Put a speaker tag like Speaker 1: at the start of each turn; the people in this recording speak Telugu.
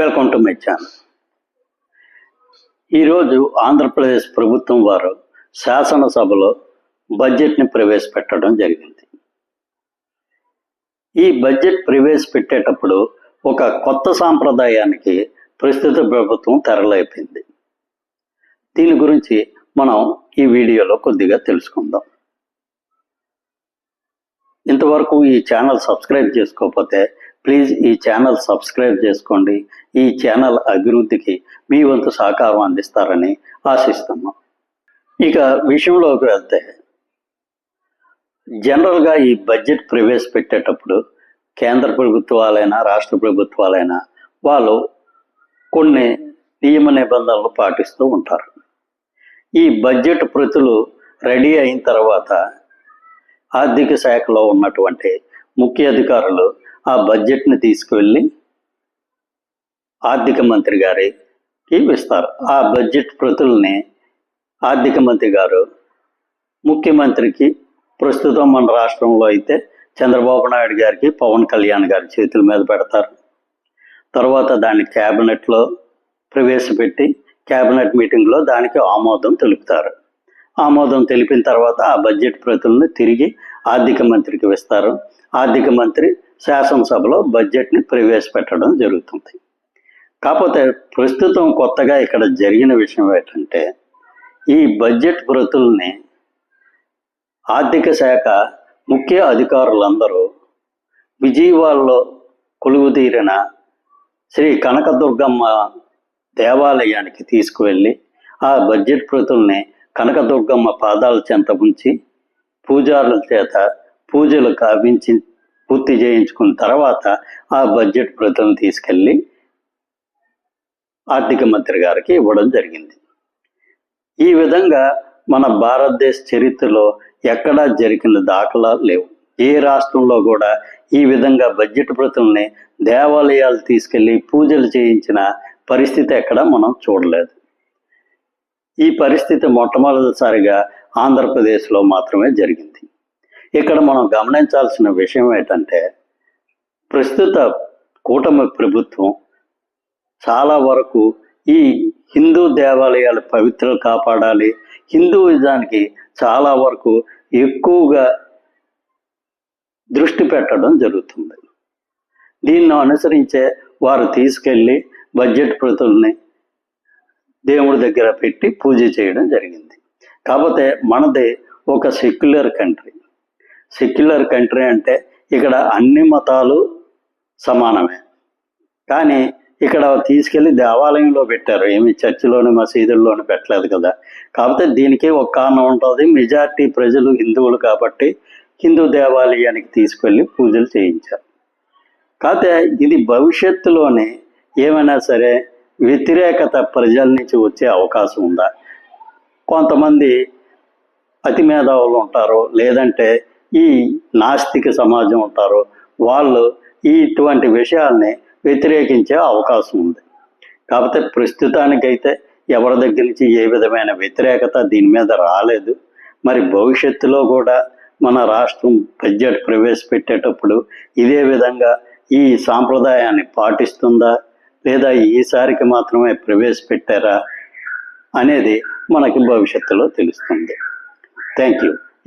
Speaker 1: వెల్కమ్ టు మై ఛానల్ ఈరోజు ఆంధ్రప్రదేశ్ ప్రభుత్వం వారు శాసనసభలో బడ్జెట్ని ప్రవేశపెట్టడం జరిగింది. ఈ బడ్జెట్ ప్రవేశపెట్టేటప్పుడు ఒక కొత్త సాంప్రదాయానికి ప్రస్తుత ప్రభుత్వం తెరలేపింది. దీని గురించి మనం ఈ వీడియోలో కొద్దిగా తెలుసుకుందాం. ఇంతవరకు ఈ ఛానల్ సబ్స్క్రైబ్ చేసుకోకపోతే ప్లీజ్ ఈ ఛానల్ సబ్స్క్రైబ్ చేసుకోండి. ఈ ఛానల్ అభివృద్ధికి మీ వంతు సహకారం అందిస్తారని ఆశిస్తున్నాం. ఇక విషయంలోకి వెళ్తే జనరల్గా ఈ బడ్జెట్ ప్రవేశపెట్టేటప్పుడు కేంద్ర ప్రభుత్వాలైనా రాష్ట్ర ప్రభుత్వాలైనా వాళ్ళు కొన్ని నియమ నిబంధనలు పాటిస్తూ ఉంటారు. ఈ బడ్జెట్ ప్రతులు రెడీ అయిన తర్వాత ఆర్థిక శాఖలో ఉన్నటువంటి ముఖ్య అధికారులు ఆ బడ్జెట్ని తీసుకువెళ్ళి ఆర్థిక మంత్రి గారికి ఇస్తారు. ఆ బడ్జెట్ ప్రతుల్ని ఆర్థిక మంత్రి గారు ముఖ్యమంత్రికి ప్రస్తుతం మన రాష్ట్రంలో అయితే చంద్రబాబు నాయుడు గారికి పవన్ కళ్యాణ్ గారి చేతుల మీద పెడతారు. తర్వాత దాన్ని క్యాబినెట్లో ప్రవేశపెట్టి క్యాబినెట్ మీటింగ్లో దానికి ఆమోదం తెలుపుతారు. ఆమోదం తెలిపిన తర్వాత ఆ బడ్జెట్ ప్రతులను తిరిగి ఆర్థిక మంత్రికి ఇస్తారు. ఆర్థిక మంత్రి శాసనసభలో బడ్జెట్ని ప్రవేశపెట్టడం జరుగుతుంది. కాకపోతే ప్రస్తుతం కొత్తగా ఇక్కడ జరిగిన విషయం ఏంటంటే ఈ బడ్జెట్ ప్రతుల్ని ఆర్థిక శాఖ ముఖ్య అధికారులందరూ విజయవాడలో కొలువుదీరిన శ్రీ కనకదుర్గమ్మ దేవాలయానికి తీసుకువెళ్ళి ఆ బడ్జెట్ ప్రతుల్ని కనకదుర్గమ్మ పాదాల చెంత ఉంచి పూజారుల చేత పూజలు కావించి పూర్తి చేయించుకున్న తర్వాత ఆ బడ్జెట్ ప్రతులను తీసుకెళ్ళి ఆర్థిక మంత్రి గారికి ఇవ్వడం జరిగింది. ఈ విధంగా మన భారతదేశ చరిత్రలో ఎక్కడా జరిగిన దాఖలాలు లేవు. ఏ రాష్ట్రంలో కూడా ఈ విధంగా బడ్జెట్ ప్రతుల్ని దేవాలయాలు తీసుకెళ్ళి పూజలు చేయించిన పరిస్థితి ఎక్కడ మనం చూడలేదు. ఈ పరిస్థితి మొట్టమొదటిసారిగా ఆంధ్రప్రదేశ్లో మాత్రమే జరిగింది. ఇక్కడ మనం గమనించాల్సిన విషయం ఏంటంటే ప్రస్తుత కూటమి ప్రభుత్వం చాలా వరకు ఈ హిందూ దేవాలయాల పవిత్రలు కాపాడాలి. హిందూయిజానికి చాలా వరకు ఎక్కువగా దృష్టి పెట్టడం జరుగుతుంది. దీన్ని అనుసరించే వారు తీసుకెళ్ళి బడ్జెట్ ప్రతుల్ని దేవుడి దగ్గర పెట్టి పూజ చేయడం జరిగింది. కాకపోతే మనది ఒక సెక్యులర్ కంట్రీ. సెక్యులర్ కంట్రీ అంటే ఇక్కడ అన్ని మతాలు సమానమే. కానీ ఇక్కడ తీసుకెళ్ళి దేవాలయంలో పెట్టారు. ఏమి చర్చిలోని మసీదుల్లోని పెట్టలేదు కదా. కాకపోతే దీనికి ఒక కారణం ఉంటుంది. మెజార్టీ ప్రజలు హిందువులు కాబట్టి హిందూ దేవాలయానికి తీసుకెళ్ళి పూజలు చేయించారు. కాకపోతే ఇది భవిష్యత్తులోనే ఏమైనా సరే వ్యతిరేకత ప్రజల నుంచి వచ్చే అవకాశం ఉందా? కొంతమంది అతి మేధావులు ఉంటారు లేదంటే ఈ నాస్తిక సమాజం ఉంటారో వాళ్ళు ఈ ఇటువంటి విషయాల్ని వ్యతిరేకించే అవకాశం ఉంది. కాకపోతే ప్రస్తుతానికైతే ఎవరి దగ్గర నుంచి ఏ విధమైన వ్యతిరేకత దీని మీద రాలేదు. మరి భవిష్యత్తులో కూడా మన రాష్ట్రం బడ్జెట్ ప్రవేశపెట్టేటప్పుడు ఇదే విధంగా ఈ సాంప్రదాయాన్ని పాటిస్తుందా? లేదా ఈసారికి మాత్రమే ప్రవేశపెట్టారా? అనేది మనకి భవిష్యత్తులో తెలుస్తుంది. Thank you